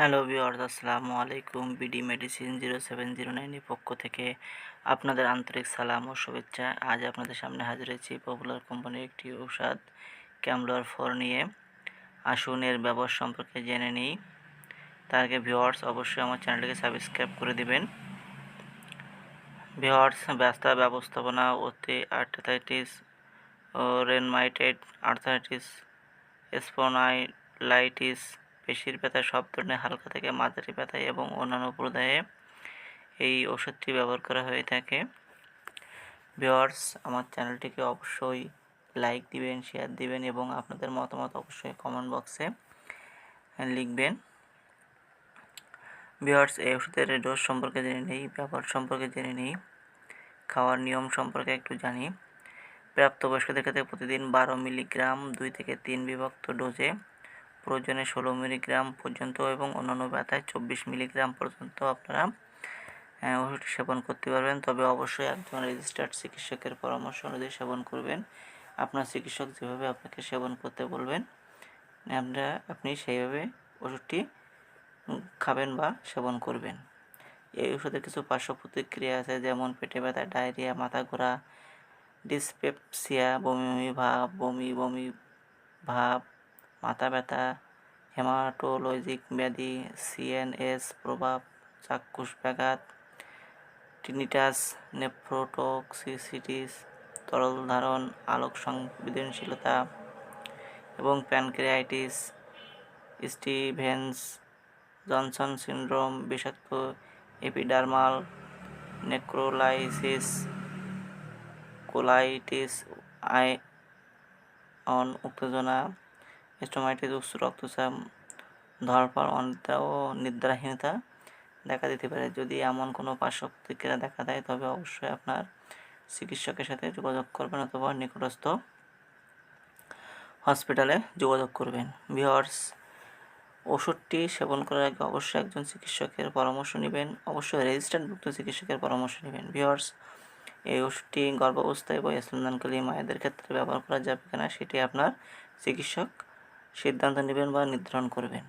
Hello viewers আসসালামু আলাইকুম। BD medicine zero seven zero নাইনের পক্ষ থেকে আপনাদের আন্তরিক সালাম ও শুভেচ্ছা। আজ আপনাদের সামনে হাজির হয়েছি পপুলার কোম্পানির একটি ঔষধ ক্যামলোয়ার ফোর নিয়ে। আসুন এর ব্যবহার সম্পর্কে জেনে নিই। তার আগে ভিওয়ার্স অবশ্যই আমার চ্যানেলটিকে সাবস্ক্রাইব করে দিবেন। ভিওয়ার্স ব্যস্তা ব্যবস্থাপনা, অতি আর্থাইটিস ও রেনমাইটেড আর্থাইটিস স্পোনাইলাইটিস পেশির ব্যথা সব ধরনের হালকা থেকে মাঝারি ব্যথা এবং অন্যান্য প্রদায়ে এই ওষুধটি ব্যবহার করা হয়ে থাকে। ভিওয়ার্স আমার চ্যানেলটিকে অবশ্যই লাইক দিবেন, শেয়ার দিবেন এবং আপনাদের মতামত অবশ্যই কমেন্ট বক্সে লিখবেন। ভিওয়ার্স এই ওষুধের ডোজ সম্পর্কে জেনে নেই, ব্যবহার সম্পর্কে জেনে নিই, খাওয়ার নিয়ম সম্পর্কে একটু জানি। প্রাপ্তবয়স্কদের ক্ষেত্রে প্রতিদিন বারো মিলিগ্রাম দুই থেকে তিন বিভক্ত ডোজে প্রয়োজনে ষোলো মিলিগ্রাম পর্যন্ত এবং অন্যান্য ব্যথায় চব্বিশ মিলিগ্রাম পর্যন্ত আপনারা ওষুধটি সেবন করতে পারবেন। তবে অবশ্যই একজন রেজিস্টার্ড চিকিৎসকের পরামর্শ অনুযায়ী সেবন করবেন। আপনার চিকিৎসক যেভাবে আপনাকে সেবন করতে বলবেন, আমরা, আপনি সেইভাবে ওষুধটি খাবেন বা সেবন করবেন। এই ওষুধের কিছু পার্শ্ব প্রতিক্রিয়া আছে, যেমন পেটে ব্যথা, ডায়রিয়া, মাথা ঘোরা ডিসপেপসিয়া বমি বমি, ভাব, বমি বমি, ভাব মাথা ব্যথা, হেমাটোলজিক ব্যাধি সিএনএস প্রভাব, চাক্ষুষ ব্যাঘাত, টিনিটাস, নেফ্রোটক্সিসিটিস, তরল ধারণ, আলোক সংবেদনশীলতা এবং প্যানক্রিয়াইটিস, স্টিভেন্স জনসন সিন্ড্রোম, বিষাক্ত এপিডার্মাল, নেক্রোলাইসিস, কোলাইটিস আই অন উত্তেজনা স্টোমাইটিস উচ্চ রক্তচাপ ধরপড় অনিদ্রা ও নিদ্রাহীনতা দেখা দিতে পারে। যদি এমন কোনো পার্শ্ব প্রতিক্রিয়া দেখা দেয়, তবে অবশ্যই আপনার চিকিৎসকের সাথে যোগাযোগ করবেন অথবা নিকটস্থ হসপিটালে যোগাযোগ করবেন। ভিওয়ার্স ওষুধটি সেবন করার আগে অবশ্যই একজন চিকিৎসকের পরামর্শ নেবেন। অবশ্যই রেজিস্টার্ডভুক্ত চিকিৎসকের পরামর্শ নেবেন। ভিওয়ার্স এই ওষুধটি গর্ভাবস্থায় বা স্তনদানকালী মায়েদের ক্ষেত্রে ব্যবহার করা যাবে কিনা, সেটি আপনার চিকিৎসক সিদ্ধান্ত নেবেন বা নির্ধারণ করবেন।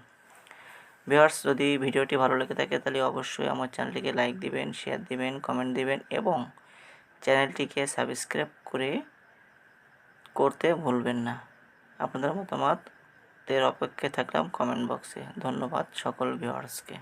ভিওয়ার্স যদি ভিডিওটি ভালো লেগে থাকে, তাহলে অবশ্যই আমার চ্যানেলটিকে লাইক দিবেন, শেয়ার দিবেন, কমেন্ট দিবেন এবং চ্যানেলটিকে সাবস্ক্রাইব করে করতে ভুলবেন না। আপনাদের মতামতের অপেক্ষায় থাকলাম কমেন্ট বক্সে। ধন্যবাদ সকল ভিউয়ার্সকে।